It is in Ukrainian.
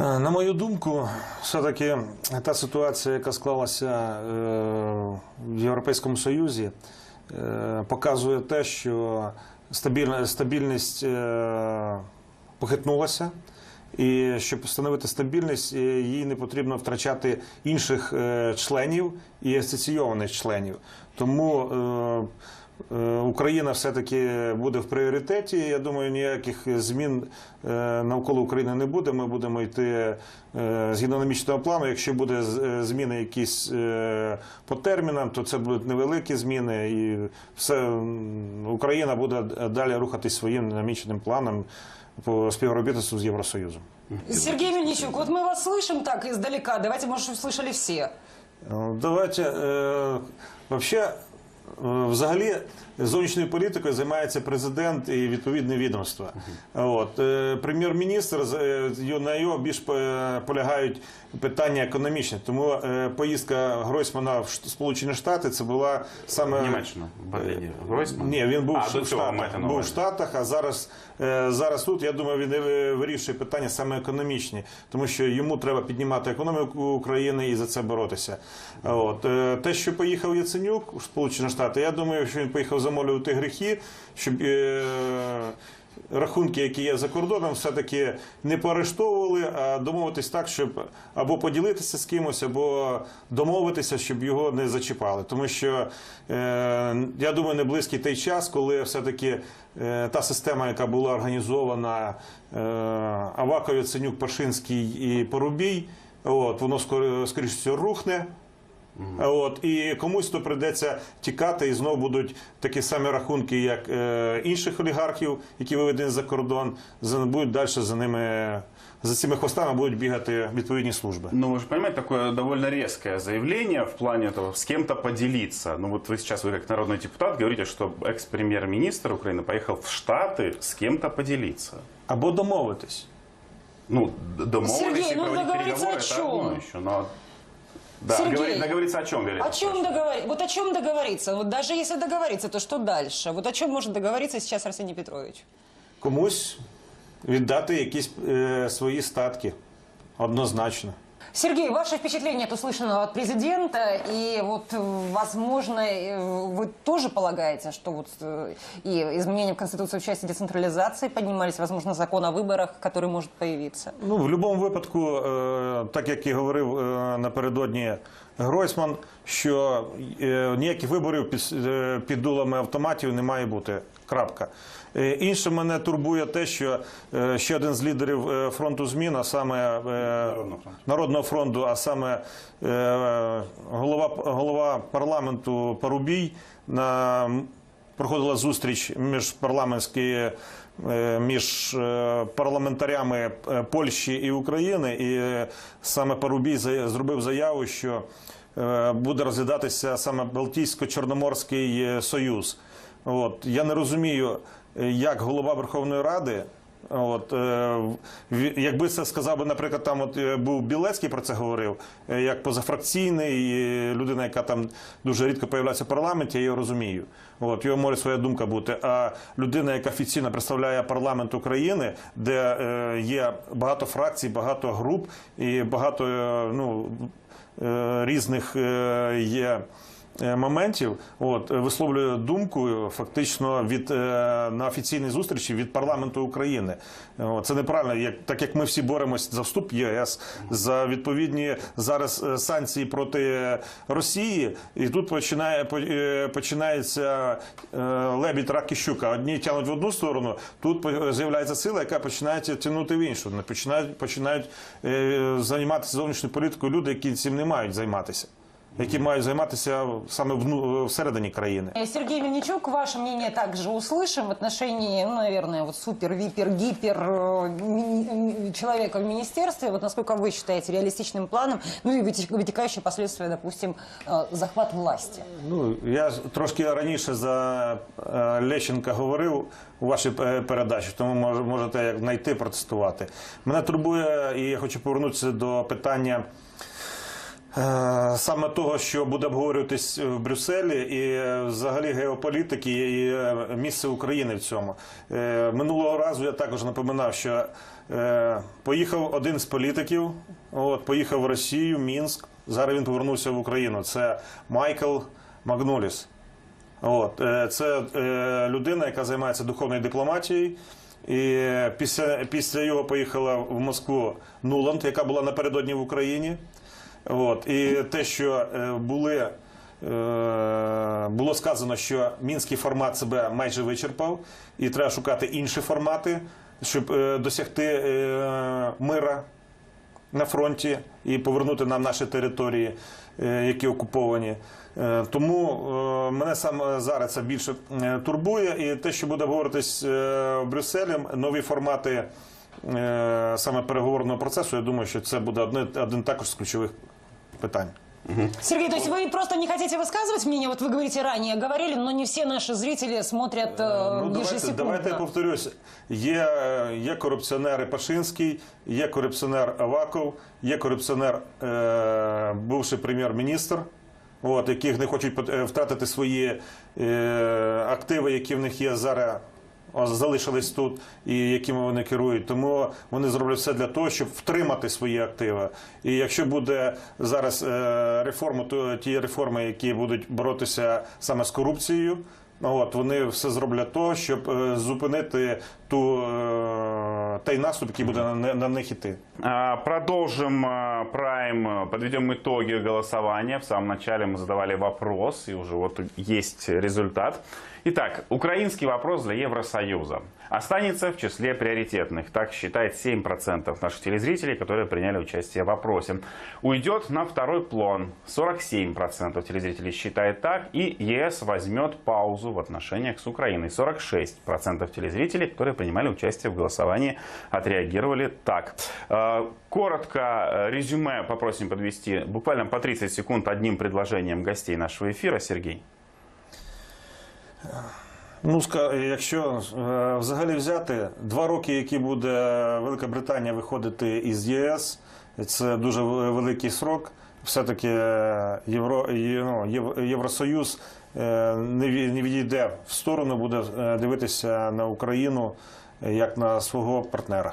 Е, На мою думку, все-таки та ситуація, яка склалася е, в Європейському Союзі, е, показує те, що стабільність похитнулася. І щоб встановити стабільність, їй не потрібно втрачати інших членів і асоційованих членів. Тому Україна все-таки буде в пріоритеті. Я думаю, ніяких змін е, навколо України не буде. Ми будемо йти е, згідно наміченого плану. Якщо буде з- е, зміни якісь е, по термінам, то це будуть невеликі зміни, і все м, Україна буде далі рухатись своїм наміченим планом по співробітництву з Євросоюзом. Сергей Мельничук, вот мы вас слышим так издалека. Давайте, может, услышали все. Е, Давайте е, вообще, е, взагалі зовнішньою політикою займається президент і відповідне відомство. От е, прем'єр-міністр е, на його більш е, полягають питання економічні. Тому поїздка Гройсмана в Сполучені Штати це була саме Німеччина, Берліні. Гройсман? Ні, він був а, в Штатах. Був в. Штатах, а зараз, зараз тут, я думаю, він вирішує питання саме економічні, тому що йому треба піднімати економіку України і за це боротися. От. Те, що поїхав Яценюк в Сполучені Штати, я думаю, що він поїхав замолювати гріхи, щоб. е, Рахунки, які є за кордоном, все-таки не поарештовували, а домовитись так, щоб або поділитися з кимось, або домовитися, щоб його не зачіпали. Тому що е, я думаю, не близький той час, коли все-таки е, та система, яка була організована е, Аваков, Яценюк, Пашинський і Порубій, от, воно скоріше рухне. От і комусь то прийдеться тікати, і знову будуть такі самі рахунки, як е, інших олігархів, які виведені за кордон. За будуть далі за ними за цими хвостами будуть бігати відповідні служби. Ну, вы же понимаете, такое довольно резкое заявление в плане того, с кем-то поделиться. Ну, вот вы сейчас, вы как народный депутат, говорите, что экс-премьер-министр Украины поехал в Штаты с кем-то поделиться. Або домовитись. Ну, д- домовились Сергей, и ну, проводить договориться переговоры, о это чем? одно еще. Но... Да, Сергей, говори- договориться о чем, Виолетта? О чем договориться? Вот о чем договориться? Вот даже если договориться, то что дальше? Вот о чем может договориться сейчас Арсений Петрович? Комусь віддати якісь е, свої статки. Однозначно. Сергей, ваше впечатление от услышанного от президента, и вот, э, возможно, э, вы тоже полагаете, что вот э, и изменения в Конституции в части децентрализации поднимались, возможно, закон о выборах, который может появиться? Ну, в будь-якому випадку, е, так як і говорив е, напередодні Гройсман, що е, ніяких виборів під, е, під дулами автоматів не має бути. Крапка. Е, Інше мене турбує те, що е, ще один з лідерів е, фронту змін, а саме Народного фронту. Народного фронту, а саме голова, голова парламенту Парубій на проходила зустріч міжпарламентські е, між парламентарями Польщі і України, і саме Парубій зробив заяву, що буде розглядатися саме Балтійсько-Чорноморський союз. От я не розумію, е, як голова Верховної Ради. От е, якби це сказав би, наприклад, там от е, був Білецький про це говорив, як позафракційний людина, яка там дуже рідко появляється в парламенті, я його розумію. От його може своя думка бути. А людина, яка офіційно представляє парламент України, де є багато фракцій, багато груп і багато ну, різних є. Е, Моментів от е, висловлює думку е, фактично від на офіційній зустрічі від парламенту України. Це неправильно, як так як ми всі боремось за вступ ЄС, за відповідні зараз санкції проти Росії, і тут починає починається лебідь рак і щука. Одні тягнуть в одну сторону, тут з'являється сила, яка починає тягнути в іншу. Починають починають займатися зовнішньою політикою люди, які цим не мають займатися Які мають займатися саме вну- всередині країни. Э, Сергей Мельничук, ваше мнение также услышим в отношении, ну, наверное, вот супер, випер, гипер э, ми- м, человека в министерстве. Вот насколько вы считаете реалистичным планом, ну и вытек- вытекающие последствия, допустим, э, захват власти? Ну я ж трошки раніше за е, Лещенка говорив у вашій е, передачі, тому мож- можете як знайти протестувати. Мене турбує, і я хочу повернутися до питання Е, Саме того, що буде обговорюватись в Брюсселі, і е, взагалі геополітики і е, місце України в цьому. Е, Минулого разу я також напоминав, що е, поїхав один з політиків, от, поїхав в Росію, Мінськ. Зараз він повернувся в Україну. Це Майкл Магноліс. От, е, це е, людина, яка займається духовною дипломатією. І після, після його поїхала в Москву Нуланд, яка була напередодні в Україні. От, і те, що е, були, е, було сказано, що мінський формат себе майже вичерпав, і треба шукати інші формати, щоб е, досягти мира на фронті і повернути нам наші території, які окуповані. Тому мене саме зараз це більше турбує, і те, що буде говоритись в Брюсселі, нові формати саме переговорного процесу, я думаю, що це буде один також з ключових питань. Сергей, то есть вы просто не хотите высказывать мнение? Вот вы говорите, ранее говорили, но не все наши зрители смотрят э, Ну, давайте, ежесекундно. давайте я повторюсь. Є, є корупціонер Пашинський, є корупціонер Аваков, є корупціонер е, бувший прем'єр-міністр, от, яких не хочуть пот- е, втратити свої е, активи, які в них є зараз. Залишились тут і якими вони керують, тому вони зроблять все для того, щоб втримати свої активи. І якщо буде зараз е, реформа, то ті реформи, які будуть боротися саме з корупцією, От вони все зроблять того, щоб е, зупинити ту е, той наступ, який буде на, на них. А, Продолжим прайм, подведем итоги голосования. В самом начале мы задавали вопрос, и уже вот есть результат. Итак, украинский вопрос для Евросоюза останется в числе приоритетных. Так считает 7% наших телезрителей, которые приняли участие в вопросе. Уйдет на второй план. 47% телезрителей считает так. И ЕС возьмет паузу в отношениях с Украиной. 46% телезрителей, которые принимали участие в голосовании, отреагировали так. Э, Коротко э, резюме попросим подвести буквально по 30 секунд одним предложением гостей нашего эфира. Сергей. Ну, якщо е, взагалі взяти два роки, які буде Велика Британія виходити із ЄС, це дуже великий срок. Все-таки е, Євро, ну, Євросоюз е, не ві- не відійде в сторону, буде дивитися на Україну як на свого партнера.